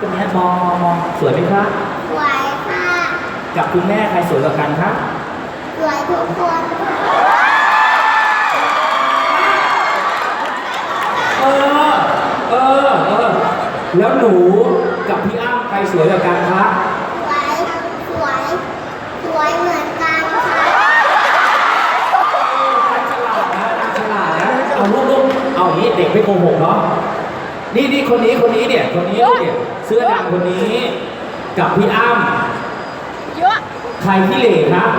ตรงเนี้ยมองมองมองสวยไหมครับสวยค่ะกับคุณแม่ใครสวยกว่ากันครับสวยทุกคนเออเออเออแล้วหนูกับพี่อ้ำใครสวยกว่ากันครับสวยสวยสวยเหมือนกันค่ะฉลาดนะฉลาดนะเอาลูกลูกเอาอย่างนี้เด็กไม่โกหกเนาะ นี่นี่คนนี้คนนี้เนี่ยคนนี้เนี่ยเสื้อดำคนนี้ กับพี่อ้ำเยอะ ใครที่เหล่ครับ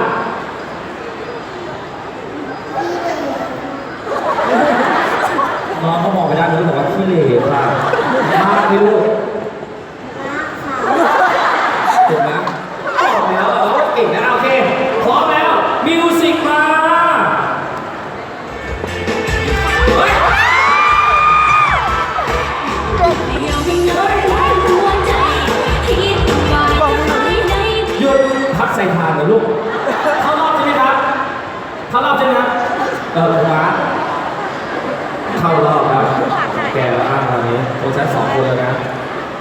เออมาเข้ารอบครับ แกแล้วอ้างตอนนี้โอ้ฉันสองคนแล้วนะ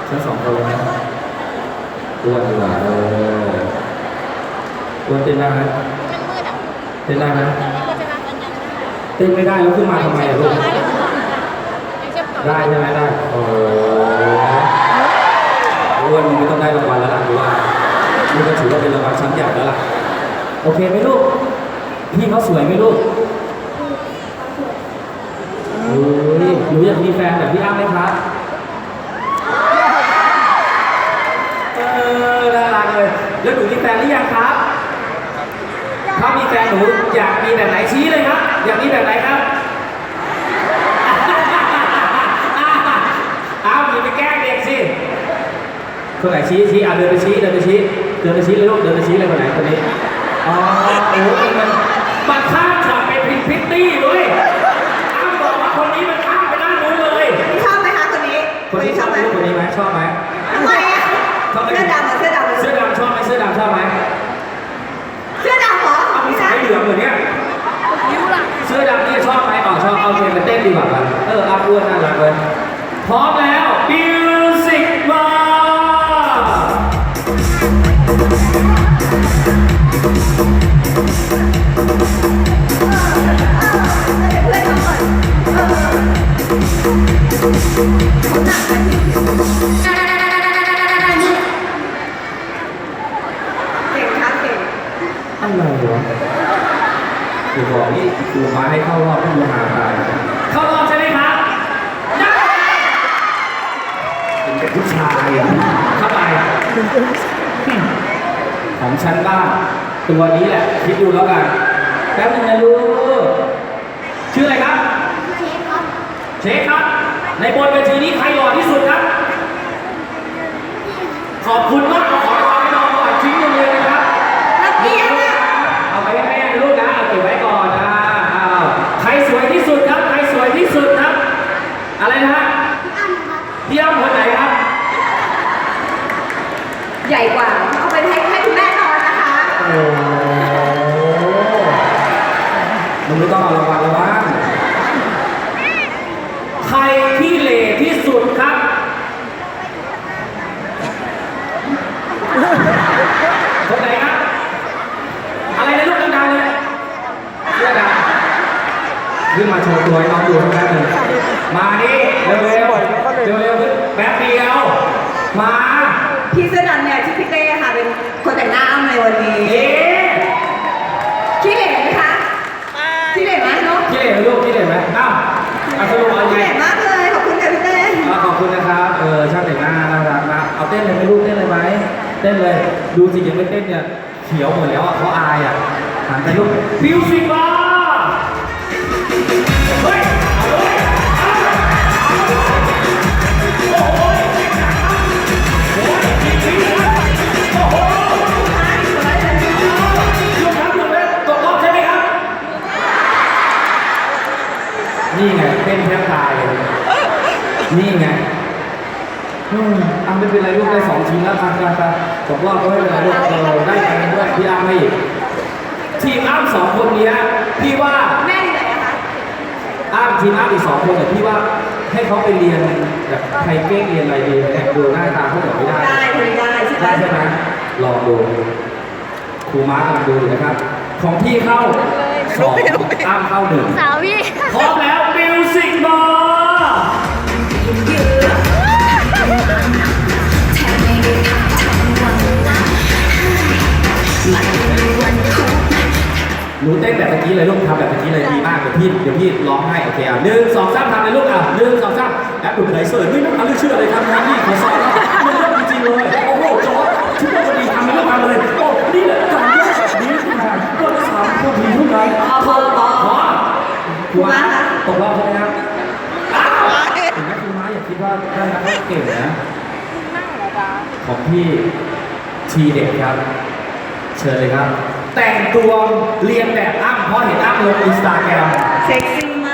ฉันสองคนแล้วนะอ้วนดีกว่าเอออ้วนเต้นได้ไหมมันมืดอะเต้นได้ไหมก็จะนั่งกันยังเต้นไม่ได้แล้วขึ้นมาทำไมอะลูกได้ใช่ไหมได้โอ้โหอ้วนมึงไม่ต้องได้รางวัลแล้วล่ะดูว่านี่ก็ถือว่าเป็นรางวัลชั้นใหญ่แล้วล่ะ โอเคไหมลูก พี่เขาสวยไหมลูกเฮ้ยหนูอยากมี แฟนแบบพี่อ้ำไหมครับเออน่ารักเลย แล้วหนูมีแฟนหรือยังครับ ถ้ามีแฟนหนูอยากมีแบบไหนชี้เลยครับ อยากมีแบบไหนครับอ้าวอย่าไปแกล้งเด็กสิคนไหนชี้ชี้อะเดินไปชี้เดินไปชี้เดินไปชี้เลยลูกเดินไปชี้เลยคนไหนคนนี้อ๋อโอ้โหมันมันข้ามฉากเป็นพิพิตตี้ด้วย คนนี้คนนี้ชอบไหมลูกคนนี้ไหมชอบไหมทำไมอะชอบไหมเสื้อดำเหรอเสื้อดำเหรอเสื้อดำชอบไหมเสื้อดำชอบไหมเสื้อดำเหรอเอามีพี่สานะยเหลืองเหมือนเนี้ยยิ้วล่ะเสื้อดำนี่ชอบไหมอ๋อชอบเอาเพลงมาเต้นดีกว่าครับเอออาอ้วนน่ารักเลยพร้อมแล้วมิวสิกมาเอะไรวะกูบอกนี่กูมาให้เข้ารอบพี่มาตายเข้ารอบใช่ไหมครับได้เป็นเด็กผู้ชายอะเข้าไปของฉันบ้างตัวนี้แหละ คิดดูแล้วกันแป๊บนึงนะลูกชื่ออะไรครับ เชฟครับ เชฟครับ ในบนเวทีนี้ใครหล่อที่สุดครับ ขอบคุณมากขอขอให้น้องก่อนชิ้นหนึ่งเลยนะครับ นักเรียนอะ เอาไปให้แม่นะลูกนะเอาเก็บไว้ก่อนนะอ้าวใครสวยที่สุดครับ ใครสวยที่สุดครับ อะไรนะฮะ อ้ำครับ พี่อ้ำคนไหนครับ ใหญ่กว่าเอาไปให้ให้คุณแม่นอนนะคะ โอ้มึงไม่ต้องเอารางวัลแล้วมั้งใครที่เหล่ที่สุดครับ คนไหนครับ อะไรนะลูกดังๆเลยเสื้อดำขึ้นมาโชว์ตัวให้น้องดูสักแป๊บหนึงมาดิเร็วๆเร็วๆเร็วๆแป๊บเดียว มา พี่เสื้อดำเนี่ยชื่อพี่เต้ค่ะ เป็นคนแต่งหน้าอ้ำในวันนี้เอ๊ะขี้เหร่ไหมคะขี้เหร่ไหมเนาะคิดเห็นไหมลูกคิดเห็นไหมอ้าวเอาสรุปเอาขี้ไงเหร่มากเลยขอบคุณค่ะพี่เต้อ่าขอบคุณนะครับเออช่างแต่งหน้าน่ารักนะเอาเต้นเลยไหมลูกเต้นเลยไหมเต้นเลยดูสิยังไม่เต้นเนี่ยเขียวหมดแล้วอะเขาอายอะหันไปลูกฟิวสิบ้า นี่ไงเต้นแทบตายเลยนี่ไงอืมอะไม่เป็นไรลูกได้สองชิ้นแล้วครับครับครับตกรอบก็ไม่เป็นไรลูกเออได้กันด้วยพี่อ้ำให้อีกทีมอ้ำสองคนเนี้ยพี่ว่าแม่อยู่ไหนอะคะอ้ำทีมอ้ำอีกสองคนเนี่ยพี่ว่าให้เขาไปเรียนแบบไทยเก้งเรียนอะไรดีเนี่ยดูหน้าตาเขาใช่ไหมลองดูครูมาร์กำลังดูอยู่นะครับ ของพี่เข้าสองอ้ามเข้าหนึ่งสาวพี่พร้อมแล้วมิว สิกมาหนูเต้นแบบเมื่อกี้เลยลูกทำแบบเมื่อกี้เลยดีมากเดี๋ยวพี่เดี๋ยวพี่ร้องให้โอเคอะหนึ่งสองสามทำเลยลูกอะหนึ่งสองสามแอปดูไหนเสิร์ฟไม่ต้องทำไม่เชื่อเลยครับนะนี่ขอสอนแล้วมันเรื่องจริงเลย กเก่งนะนั่งเหรอจ๊ะของพี่ทีเด็กครับ เชิญเลยครับ แต่งตัวเรียนแบบอ้ำเพราะเห็นอ้ำลงอินสตาแกรมเซ็ก